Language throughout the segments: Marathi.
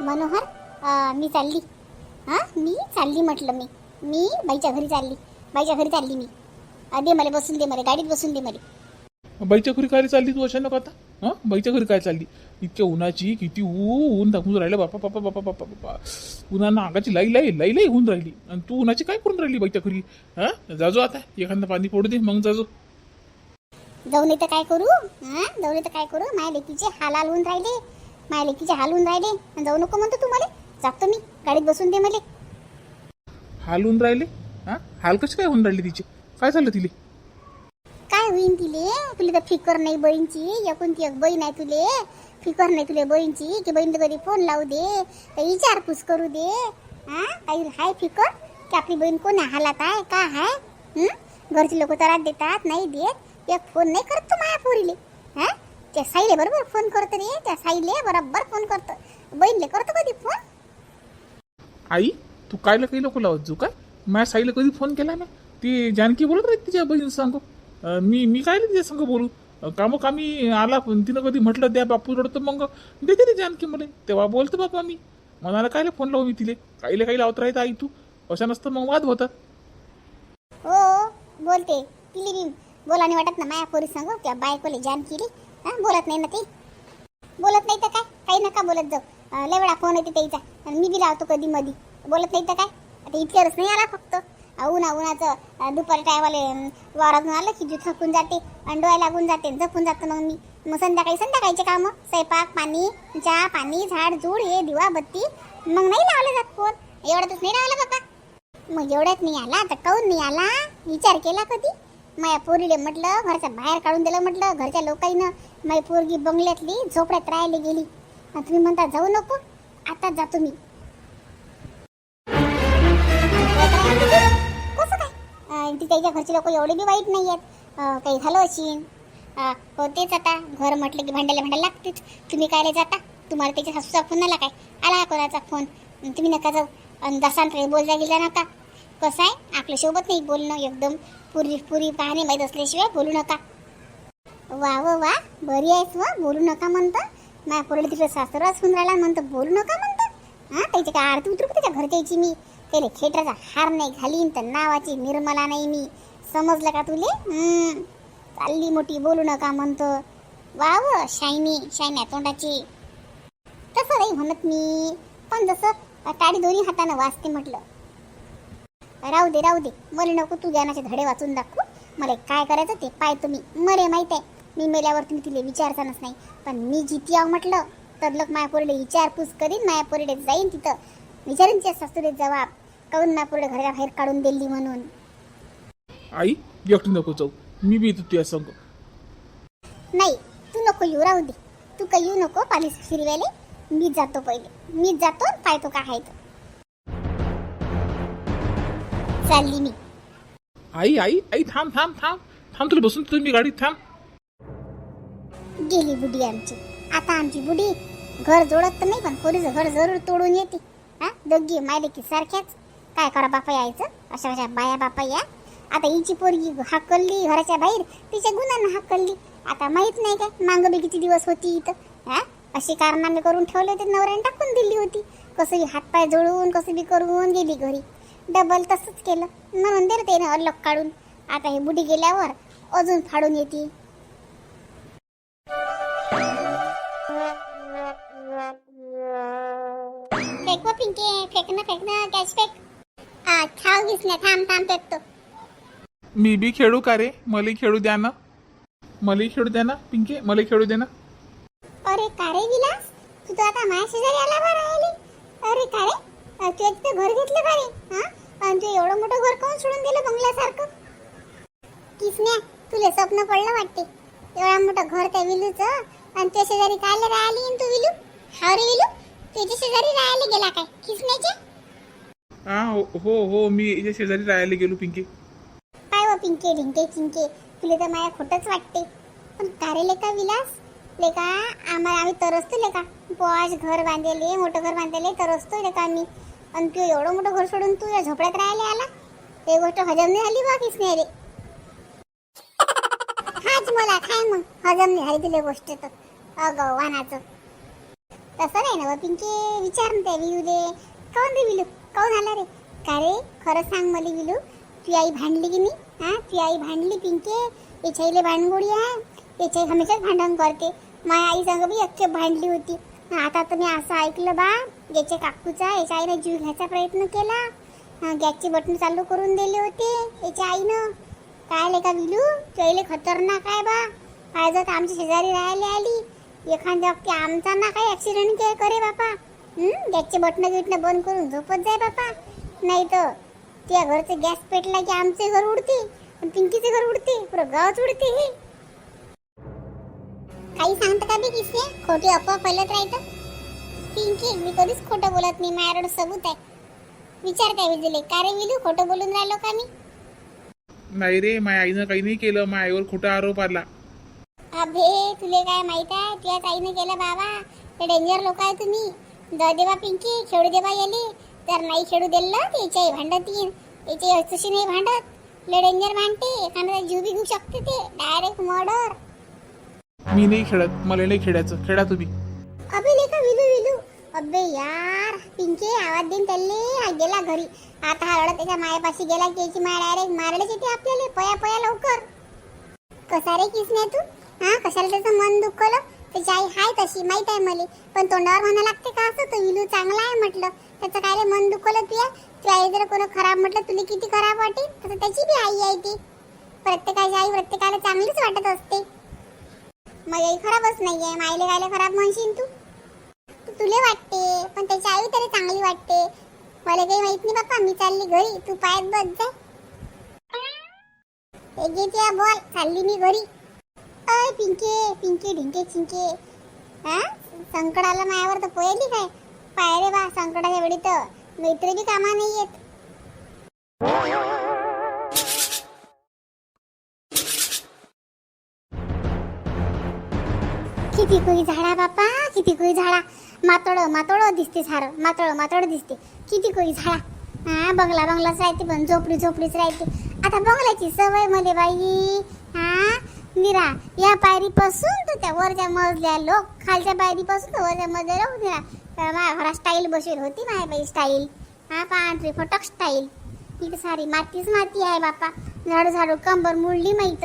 मनोहर अं, मी चालली. हां? मी चालली म्हटलं मी. मी बाईच्या घरी चालली. बाईच्या घरी चालली मी. अं, दे मला बसून दे मला गाडीत बसून दे मला. बाईच्या घरी काय चालली तू अचानक आता? हा? बाईच्या घरी काय चालली? इतक्या उन्हाची किती ऊ- ऊन दाखवून राहिलं बापा बापा बापा बापा बापा. उन्हानं अंगाची लाई लाई लाई लाई होऊन राहिली. आणि तू उन्हाची काय करून राहिली बाईच्या घरी? हा? जाजो आता एखादं पाणी पडू दे मग जाजो. जाऊन येतं काय करू? हां? जाऊन येतं काय करू? माझ्या लेकीचे हाल हाल होऊन राहिले. माझ्या लेकीचे हाल होऊन राहिले आणि जाऊ नको म्हणतो तू मला. जातो मी. गाडीत बसून दे मला. हाल होऊन राहिले? हा? हाल कशी काय होऊन राहिली तिचे? काय झालं तिले? काय होईन तिले? तुला तर फिकर नाही बहीणची. एकुलती एक बहीण आहे तुले. फिकर नाही तुले बहीणची. की बहीण कधी फोन लावू दे. तर विचारपूस करू दे. हा? काही हाय फिकर? की आपली बहीण कोण्या हालात आहे? का आहे? घरचे लोक त्रास देतात नाही देत. एक फोन नाही करत तू माया पोरीले. त्या साईले बरोबर फोन करतो रे त्या साईले बरोबर फोन करतो. बहीणले करतो कधी फोन? आई तू कायला काही लोक लावत जाऊ काय माझ्या साईला कधी फोन केला ना ती जानकी बोलत राहते तिच्या बहीण सांगू. अं, मी मी काय तिच्या संग बोलू? अं, कामोकामी आला पण तिनं कधी म्हटलं द्या बापू रडतो मग. देते ती जानकी मला. तेव्हा बोलतो बाबा मी. मनाला कायला फोन लावू मी तिले? काहीला काही लावत राहत आई तू? अशा नसतं मग वाद होतात हो बोलते. तिली बी बोला नाही वाटत ना माया पोरी सांगू त्या बायकोले जान केली हा बोलत नाही ना ती. बोलत नाही तर काय? काही नका बोलत जाऊ. अं, लय वेळा फोन येते त्याचा. मी बी लावतो कधी मधी. बोलत नाही तर काय? आता इतक्यावरच नाही आला फक्त. उन्हा उन्हाचं दुपारी टायवाले वारातून आलं की जी थकून जाते अंडोळ्या लागून जाते झपून जातं मग मी. मग संध्याकाळी संध्याकाळीचे कामं स्वयंपाक पाणी चहा पाणी झाड झूड हे दिवा बत्ती. मग नाही लावले जात फोन एवढ्यातच नाही लावला बाबा. मग एवढ्यात नाही आला तर काऊन नाही आला? विचार केला कधी? माया पोरीले म्हटलं घरच्या बाहेर काढून दिलं म्हटलं घरच्या लोकांना माझी पोरगी बंगल्यातली झोपड्यात राहायला गेली. आणि तुम्ही म्हणता जाऊ नको आता जातो मी कसं काय? ती त्याच्या घरचे लोक एवढे बी वाईट नाही आहेत काही झालं असेल? हो तेच आता. घर म्हटलं की भांड्याला भांडायला लागतेच. तुम्ही कायले जाता? तुम्हाला त्याच्या सासूचा फोन आला काय? आला कोणाचा फोन? तुम्ही नका जाऊ. आणि दसांत बोलता गेला नका कसं आहे? आपल्यासोबत नाही बोलणं एकदम पुरी पुरी पाहणे माहीत असल्याशिवाय बोलू नका. वा व वा. बरी आहेस व. बोलू नका म्हणतं. माझ्या पोरीला तिकडे सासराच होऊन राहिला म्हणतं बोलू नका म्हणतं. हां त्याची काय आरती उतरू त्याच्या घर द्यायची मी? त्याला खेटराचा हार नाही घालीन तर नावाची निर्मला नाही मी. समजलं का तुले? चालली मोठी बोलू नका म्हणतं. वा व. शायनी शायन्या तोंडाची. तसं नाही म्हणत मी. पण जसं टाळी दोन्ही हातानं वाचते म्हटलं. राहू दे राहू दे. मला नको तू ज्ञानाचे धडे वाचून दाखवू. मला काय करायचं ते पाय तुम्ही. मरे माहीत आहे. मी मेल्यावर तुम्ही तिला विचारतानच नाही. पण मी जिती आहो म्हटलं तर लोक माया पोरीला विचारपूस करीन माया पोरीला जाईन तिथं. विचारीन त्या सासूरे जबाब काऊन माया पोरीला घराच्या बाहेर काढून दिली म्हणून? आई एकटी नको जाऊ. मी बी येतो तुझ्या संग. नाही तू नको येऊ राहू दे. तू काही येऊ नको पाणी फिरवायला. मी जातो पहिले. मी जातो आणि पाहतो काय आहे ते. चालली मी. आई आई आई थांब थांब थांब. थांब तुला बसून तुम्ही गाडीत थांब. गेली बुडी आमची. आता आमची बुडी घर जोडत तर नाही पण पोरीचं घर जरूर तोडून येते. हा? दोघी की सारख्याच. काय करा बापा यायचं? अशा अशा बाया बापा या. आता हिची पोरगी हाकलली घराच्या बाहेर. तिच्या गुणांना हाकलली. आता माहीत नाही काय मांग बी किती दिवस होती इथं. हा? अशी कारनामे करून ठेवले होते नवऱ्याने टाकून दिली होती. कसं बी हातपाय जोडून कसं बी करून गेली घरी. डबल तसंच केलं. म्हणून दे त्याने अलग काढून. आता ही बुडी गेल्यावर अजून फाडून येते. फेक व पिंके फेक ना फेक ना कॅच फेक. आ ना थांब थांब फेकतो मी बी खेळू का रे? मला खेळू द्या ना. मला खेळू द्या ना पिंके मला खेळू दे ना. अरे का रे विलास? तू तर आता माझ्या शेजारी आला बा राहिली अरे का रे? तू एक तर घर घेतलं बा रे हा? आणि तू एवढं मोठं घर कोण सोडून दिलं बंगल्यासारखं? किसन्या तुला स्वप्न पडलं वाटते. एवढा मोठं घर त्या विलूचं आणि त्या शेजारी काय राहिली तू विलू? हा रे विलू? तुझ्या शेजारी राहायला गेला काय? किसण्याच्या हा हो हो हो मी याच्या शेजारी राहायला गेलो पिंके. काय व पिंके ढिंके चिंके तुला तर माया खोटंच वाटते. पण का रे लेका विलास? लेका आम्हाला आम्ही तरसतो लेका. पॉश घर बांधलेले मोठं घर बांधलेले तरसतो लेका आम्ही. आणि तू एवढं मोठं घर सोडून तू या झोपड्यात राहायला आला? ते गोष्ट हजम नाही झाली बा नाही रे हाच मला काय मग. हजम नाही झाली तुला गोष्ट तर. अगं वानाचं. तसं नाही ना पिंके. विचार ना त्या विलू दे काऊन रे विलू? काऊन आला रे? का रे? खरं सांग मला विलू. तुझी आई भांडली की मी? हा? तुझी आई भांडली पिंके. याच्या आईले भांडगोडी आहे. याच्या आई हमेशाच भांडण करते. माझ्या आई सांग बी अख्खे भांडली होती. आता तर मी असं ऐकलं बा याच्या काकूचा याच्या आईनं जीव घ्यायचा प्रयत्न केला. गॅसचे बटन चालू करून दिले होते याच्या आईनं. काय का विलू चैले खतरनाक आहे बा. काय जर आमची शेजारी राहायला आली. एखाद्या की आमचा ना काही ॲक्सिडेंट के करे बापा. गॅसचे बटणं गिटणं बंद करून झोपत जाय बापा. नाही तर त्या घरचे गॅस पेटला की आमचे घर उडते. आणि पिंकीचे घर उडते. पुरं गावच उडते हे. काही सांगतं का बी किस्से? खोटी अफवा फैलत राहतं. पिंकी मी कधीच खोटं बोलत नाही माझ्याकडे सबूत आहे. विचार काय विजले? का रे विलू? खोटं बोलून राहिलो का मी? नाही रे माझ्या आईनं काही नाही केलं माझ्या आईवर खोटा आरोप आला. अबे तुले काय माहीत आहे? तुझ्याच आईने केलं बाबा. ते डेंजर लोक आहे तुम्ही. द देवा पिंकी खेळू देवा येले. तर नाही खेळू दिलं त्याची आई भांडत येईन. त्याची आई तशी नाही भांडत. ले डेंजर भांडते. एखादा जीव बी घेऊ शकते ते. डायरेक्ट मर्डर मी नाही खेळत मला नाही खेळायचं. खेळा तुम्ही. अबे लेका विलू विलू. अबे यार पिंके आवाज देईन तल्ले हा गेला घरी. आता हा रडत त्याच्या मायापाशी गेला की याची माय डायरेक्ट मारायलाच येते आपल्याला. पया पया लवकर. कसा रे किसने तू? हा कशाला त्याचं मन दुखवलं? त्याची आई हाय तशी माहीत आहे मला. पण तोंडावर म्हणा लागते का असं? तो विलू चांगला आहे म्हटलं. त्याचं काय मन दुखल तुया? तुझी आई जर कोण खराब म्हटलं तुला किती खराब वाटेल? तसं त्याची बी आई आहे ती. प्रत्येकाची आई प्रत्येकाला चांगलीच वाटत असते. माझी खराबच नाहीये. मायले गायले खराब म्हणशील तू? तू तुले वाटते पण त्याची आई तरी चांगली वाटते. मला काही माहीत नाही बाप्पा मी चालली घरी. तू पायात बस जा. एक घेते बॉल चालली मी घरी. अय पिंके पिंके ढिंके चिंके. हा? संकट आलं मायावर तर पोयली काय? पाय रे बा संकटाच्या वेळी तर. मैत्री बी कामा नाही येत. किती कोई झाडा बापा किती कोई झाडा. मातोड मातोड दिसते सार मातोड मातोड दिसते. किती कोई झाडा. हा बंगला बंगलाच राहते पण झोपडी झोपडीच राहते. आता बंगल्याची सवयमध्ये बाई. हा निरा या पायरीपासून तर त्या वरच्या मजल्या लोक खालच्या पायरीपासून तर वरच्या मजल्या लोक निरा माझ्या घरात स्टाईल बसेल होती माझ्या बाई स्टाईल हा पांढरी फटक स्टाईल इथे सारी मातीच माती आहे बापा. झाडू झाडू कंबर मुडली माहीत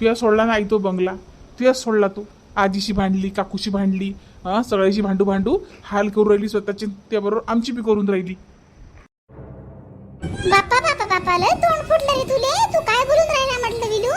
तुया सोडला नाही तो बंगला. तुया सोडला तू. आजीशी भांडली काकूशी भांडली हा सगळ्याशी भांडू भांडू हाल करून राहिली स्वतःची त्याबरोबर आमची बी करून राहिली. बाप्पा बाप्पा बाप्पा लय तोंड फुटलं रे तुले. तू काय बोलून राहिला म्हटलं विलू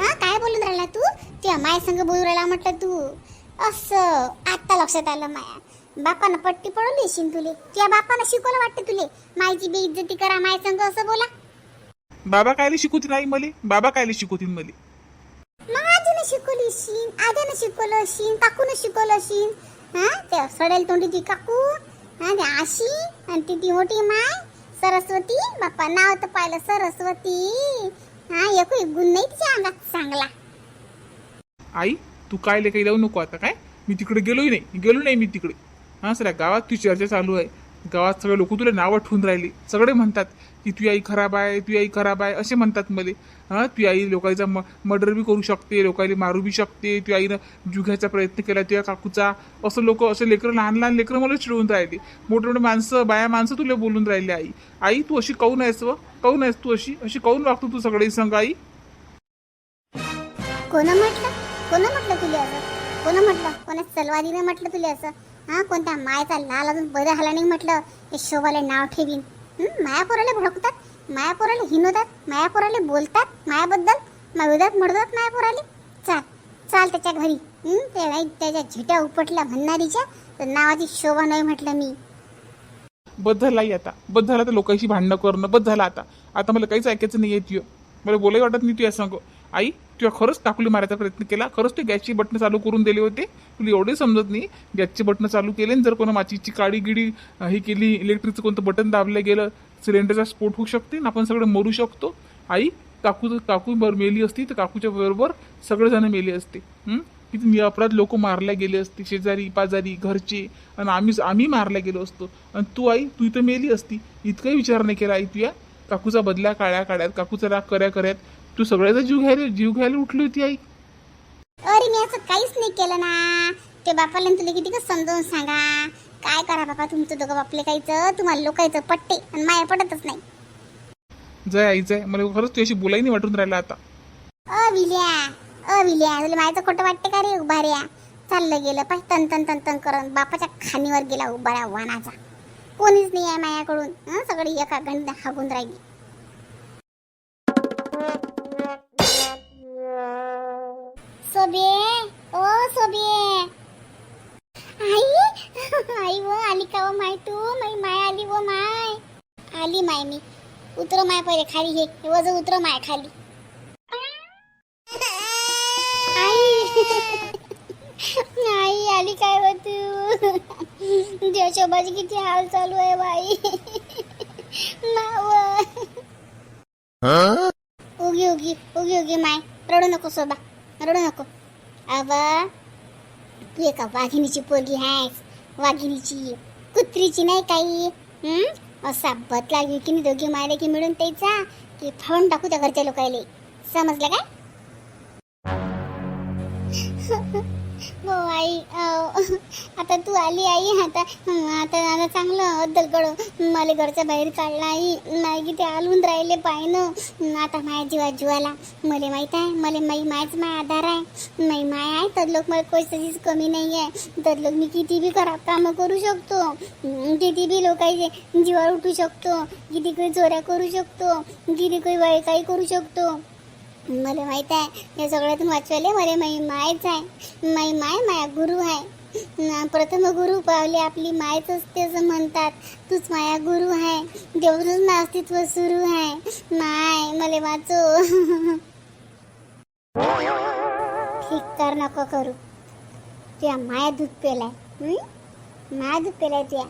हा काय बोलून राहिला तू? त्या माय संग बोलून राहिला म्हटलं तू. असं आता लक्षात आलं माया. बापानं पट्टी पडवली शिन तुले. तुझ्या बापानं शिकवलं वाटतं तुले. मायची बेइज्जती करा माय संग असं बोला. बाबा कायले शिकवतील नाही मले? बाबा कायले शिकवतील मले? शिन आजीनं शिकवलं शिन काकूनं शिकवलं शिन. हा त्या सडेल तोंडी ती काकू हा ते आशी आणि ती ती मोठी माय सरस्वती. बाप्पा नाव तर पाहिलं सरस्वती. हा एकू एक गुण नाही तिच्या अंगात चांगला. आई तू काय काही लावू नको आता काय? मी तिकडे गेलोही नाही. गेलो नाही मी तिकडे. हा सगळ्या गावात ती चर्चा चालू आहे. गावात सगळे लोक तुला नावं ठेवून राहिली. सगळे म्हणतात की तुझी आई खराब आहे तुझी आई खराब आहे असे म्हणतात मले. हां तुझी आई लोकांचा म मर्डर बी करू शकते लोकांनी मारू बी शकते तुझ्या आईनं जीव प्रयत्न केला तुझ्या काकूचा. असं लोक असे लेकरं लहान लहान लेकरं मला चिडवून राहिले. मोठे मोठे माणसं बाया माणसं तुला बोलून राहिली आई. आई तू अशी काऊन आहेस व? काऊन आहेस तू अशी? अशी काऊन वागतो तू सगळे संग आई? कोण म्हटलं? कोण म्हटलं तुला असं? कोण म्हटलं? कोणा सलवारीने म्हटलं तुला असं? हा कोणत्या मायचा लाल अजून बरं झाला नाही म्हटलं. ते शोभाले नाव ठेवीन. मायापोराला भडकतात मायापोराला हिनवतात मायापोराला बोलतात मायाबद्दल माविदात मडतात मायापोराले चाल चाल त्याच्या घरी. ते त्याच्या झिट्या उपटल्या म्हणणारीच्या तर नावाची शोभा नाही म्हटलं मी. बस आता. बस झाला तर लोकांशी भांडणं करणं. बस झालं आता. आता मला काहीच ऐकायचं नाही येत मला बोलाय वाटत नाही तू या सांगू आई तुझ्या खरंच टाकली मारायचा प्रयत्न केला. खरंच ते गॅसची बटणं चालू करून दिले होते. तुला एवढे समजत नाही. गॅसची बटणं चालू केले आणि जर कोणा माचीची काळी गिडी हे केली इलेक्ट्रिकचं कोणतं बटन दाबलं गेलं सिलेंडरचा स्फोट होऊ शकते आणि आपण सगळं मरू शकतो. आई काकू काकू बर मेली असती तर काकूच्या बरोबर सगळेजण मेले असते. किती निरपराध लोक मारल्या गेले असते. शेजारी पाजारी घरचे आणि आम्ही आम्ही मारल्या गेलो असतो. आणि तू आई तू इथं मेली असती. इतकाही विचार नाही केला आई तुया. काकूचा बदल्या काळ्या काळ्यात काकूचा राग कर्या कर्यात तू सगळ्याचा जीव घ्यायला जीव घ्यायला उठली होती आई. अरे मी असं काहीच नाही केलं ना. ते बापाला न तुला किती का समजावून सांगा. काय करा बाबा तुमचं दोघं बापले काहीचं तुम्हाला लोकांचं पट्टे आणि माया पडतच नाही. जय आई जय. मला खरंच तुझ्याशी बोलाही नाही वाटून राहिलं आता. अ विल्या. अ विल्या. तुला मायचं खोटं वाटते का रे उभाऱ्या चाललं गेलं. पाय तन तन तन तन करून बापाच्या खाणीवर गेला उभाऱ्या वानाचा. कोणीच नाही आहे मायाकडून. हं? सगळी एका गंड हागून राहिली. सोबे ओ सोबे. आई आई व आली का व माय तू? माई माय आली व माय. आली माय मी. उतर माय पहिले खाली हे हे वज उतर माय खाली. आई. आई आली काय व तू? तुझ्या शोभाची किती हाल चालू आहे बाई. नाव उगी उगी उगी उगी माय. रडू नको सोबा. रडू नको. अबा तू एका वाघिणीची पोरगी आहेस. वाघिणीची कुत्रीची नाही काही. असा बदला घेऊ की दोघी मायले की मिळून त्याचा की फाडून टाकू त्या घरच्या लोकायले. समजलं काय? हो आई आता तू आली आई आता आता आता चांगलं अद्दल गड मला घरच्या बाहेर काढला आई. नाही की ते आलून राहिले पाहिनं आता माझ्या जीवा जीवाला. मला माहीत आहे मला माई मायच माय आधार आहे. माई माय आहे तर लोक मला पैशाचीच कमी नाही आहे. तर लोक मी किती बी खराब कामं करू शकतो. किती बी लोकांचे जीवावर उठू शकतो. किती काही चोऱ्या करू शकतो. किती काही वाईट काही करू शकतो. मला माहीत आहे या सगळ्यातून वाचवायला मला माई मायच आहे. माई माय माया गुरु आहे. प्रथम गुरु पावले आपली मायच असते असं म्हणतात. तूच माया गुरु आहे. देवरूनच माझं अस्तित्व सुरू आहे. माय मला वाचो ठीक कर नको करू. तुया माया दूध पेलाय माया दूध पेलाय तुया.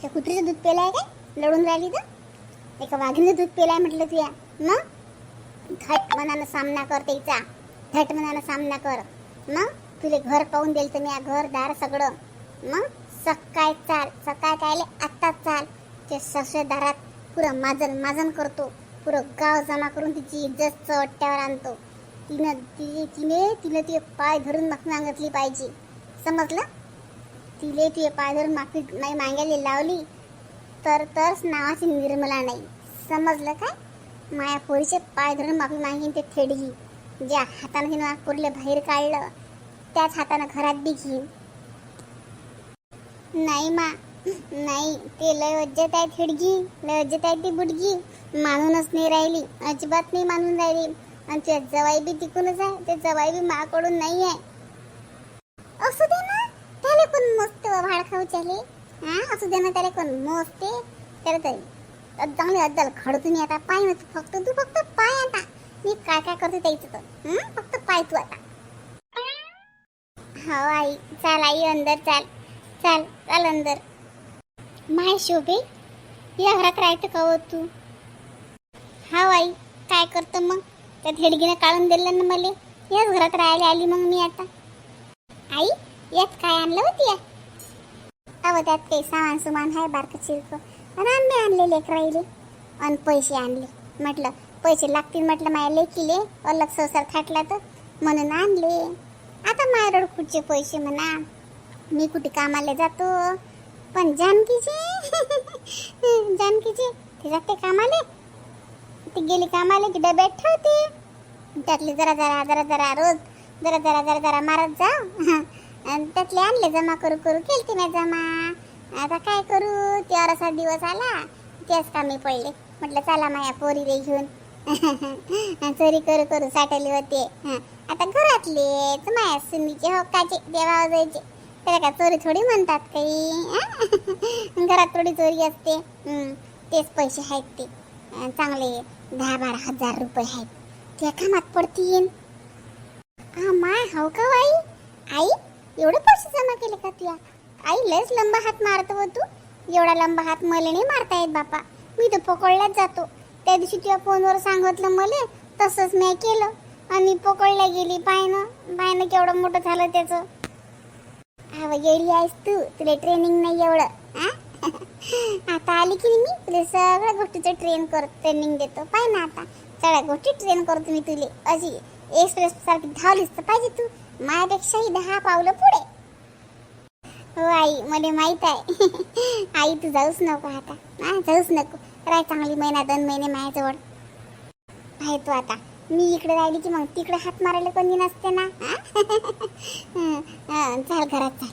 त्या कुत्रीचं दूध पेलाय काय? लढून राहिली तर? एका वाघिणीचं दूध पेलाय म्हटलं तुया. मग? धट मनानं सामना कर त्याचा. थट मनानं सामना कर. मग तुले घर पाहून देईल तुम्ही मी घर दार सगळं. मग सकाळ चाल सकाळ कायले आत्ता चाल. ते सशे दारात पुरं माजन माजन करतो. पुरं गाव जमा करून तिची इज्जत चवट्यावर आणतो. तिनं ती तिने तिने तुझे पाय धरून माफी मागितली पाहिजे. समजलं? तिले तुझे पाय धरून माफी नाही मागायला लावली तर तरच नावाची निर्मला नाही. समजलं काय? माया पोरीचे पाय धरून माफी मागीन ते थेडगी. ज्या हातानं तिनं माझ्या पोरीला बाहेर काढलं त्याच हातानं घरात बी घेईन. नाही मा नाही ते लय वज्जत आहे थेडगी लय वज्जत आहे ती बुडगी. मानूनच नाही राहिली अजिबात नाही मानून राहिली. आणि त्या जवाई बी तिकूनच आहे ते जवाई बी माकडून नाही आहे. असू दे ना त्याला कोण मस्त भाड खाऊ चाले हा असू दे ना त्याला कोण मस्त त्याला तरी. चांगली अद्दल खडतो मी आता पाय ना तू फक्त तू फक्त पाय आता. मी काय काय करते त्याचं तर. फक्त पाय तू आता. हो आई चाल आई अंदर चाल. चाल चाल अंदर. माय शोभे या घरात राहायचं का हो तू? हा आई काय करतो मग? त्या हेडगीनं काढून दिलं ना मला. याच घरात राहायला आली मग मी आता. आई यात काय आणलं होती या? अव त्यात काही सामान सुमान आहे बारकं चिरकं. आणले आणलेले आणले लेकराईले आणि पैसे आणले. म्हटलं पैसे लागतील म्हटलं माझ्या लेकीले. अलग संसार थाटला तर म्हणून आणले. आता माझ्याकडे कुठचे पैसे म्हणा. मी कुठे कामाला जातो? पण जानकीचे? जानकीचे ते जाते कामाले? ती गेली कामाले की डब्यात ठेवते. त्यातले जरा जरा जरा जरा रोज जरा जरा जरा जरा मारत जा. आणि त्यातले आणले जमा करू करू केलते मी जमा. आता काय करू? ते असा दिवस आला. त्याच कामी पडले. म्हटलं चला माया पोरी रे घेऊन. चोरी करू करू साठवले होते. आता घरातलेच माया सुनीचे हक्काचे देवा जायचे त्याला का चोरी थोडी म्हणतात काही? घरात थोडी चोरी असते. तेच पैसे आहेत ते. चांगले दहा बारा हजार रुपये आहेत. त्या कामात पडतील हा माय हाव का बाई? आई एवढे पैसे जमा केले का तुया? आई लस लंबा हात मारतो हो तू? एवढा लंबा हात मला नाही मारता येत बापा. मी तर पकडल्याच जातो. त्या दिवशी तुझ्या फोनवर सांगितलं मले तसंच मी केलं. आणि पकडल्या गेली पायनं पायनं केवढं मोठं झालं त्याचं. अव गेली आहेस तू. तुला ट्रेनिंग नाही एवढं आ? आता आली की नाही मी? तुला सगळ्या गोष्टीचं ट्रेन कर ट्रेनिंग देतो. पाय ना आता. सगळ्या गोष्टी ट्रेन करतो मी तुले. अशी एक्सप्रेस सारखी धावलीस तर पाहिजे तू. माझ्यापेक्षाही दहा पावलं पुढे. हो आई मला माहीत आहे. आई तू जाऊच नको आता. हा जाऊच नको. राय चांगली महिना दोन महिने माझ्याजवळ. आहे तू आता. मी इकडे राहिली की मग तिकडे हात मारायला कोणी नसते ना? हा? चाल घरात चाल